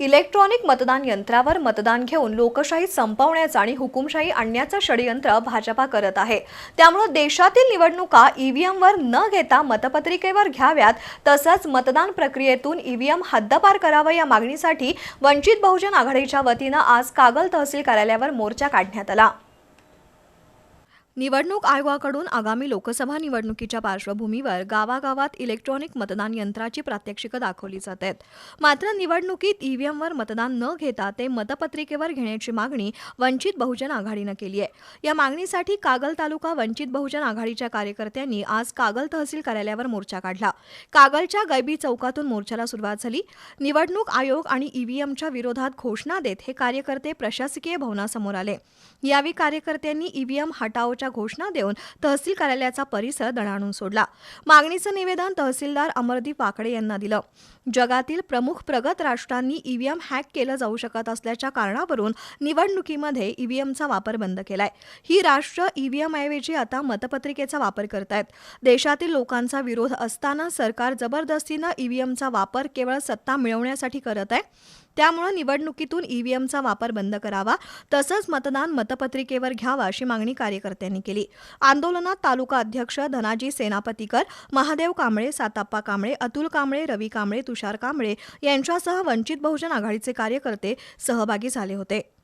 Electronic मतदान यंत्रावर मतदान घेऊन लोकशाही संपवण्याचं आणि हुकुमशाही आणण्याचं षडयंत्र भाजपा करत आहे. त्यामुळे देशातील निवडणुका ईव्हीएमवर न घेता मतपत्रिकेवर घ्याव्यात तसंच मतदान प्रक्रियेतून ईव्हीएम हद्दपार करावं या मागणीसाठी वंचित बहुजन आघाडीच्या वतीनं आज कागल तहसील कार्यालयावर मोर्चा काढण्यात आला. निवडणूक आयोगाकडून आगामी लोकसभा निवडणुकीच्या पार्श्वभूमीवर गावागावात इलेक्ट्रॉनिक मतदान यंत्राची प्रात्यक्षिकं दाखवली जात आहेत. मात्र निवडणुकीत ईव्हीएमवर मतदान न घेता ते मतपत्रिकेवर घेण्याची मागणी वंचित बहुजन आघाडीनं केली आहे. या मागणीसाठी कागल तालुका वंचित बहुजन आघाडीच्या कार्यकर्त्यांनी आज कागल तहसील कार्यालयावर मोर्चा काढला. कागलच्या गैबी चौकातून मोर्चाला सुरुवात झाली. निवडणूक आयोग आणि ईव्हीएमच्या विरोधात घोषणा देत हे कार्यकर्ते प्रशासकीय भवनासमोर आले. यावेळी कार्यकर्त्यांनी ईव्हीएम हटावच्या हटाओच्या घोषणा देऊन तहसील कार्यालयाचा परिसर दणाणून सोडला. मागणीचं निवेदन तहसीलदार अमरदीप वाकडे यांना दिलं. जगातील प्रमुख प्रगत राष्ट्रांनी ईव्हीएम हॅक केलं जाऊ शकत असल्याच्या कारणावरून निवडणुकीमध्ये ईव्हीएमचा वापर बंद केलाय. ही राष्ट्र ईव्हीएमऐवजी आता मतपत्रिकेचा वापर करतायत. देशातील लोकांचा विरोध असताना सरकार जबरदस्तीनं ईव्हीएमचा वापर केवळ सत्ता मिळवण्यासाठी करत आहे. त्यामुळे निवडणुकीतून ईव्हीएमचा वापर बंद करावा तसंच मतदान मतपत्रिकेवर घ्यावा अशी मागणी कार्यकर्त्यांनी केली. आंदोलनात तालुका अध्यक्ष धनाजी सेनापतीकर महादेव कांबळे साताप्पा कांबळे अतुल कांबळे रवी कांबळे तुषार कांबळे यांच्यासह वंचित बहुजन आघाडीचे कार्यकर्ते सहभागी झाले होते.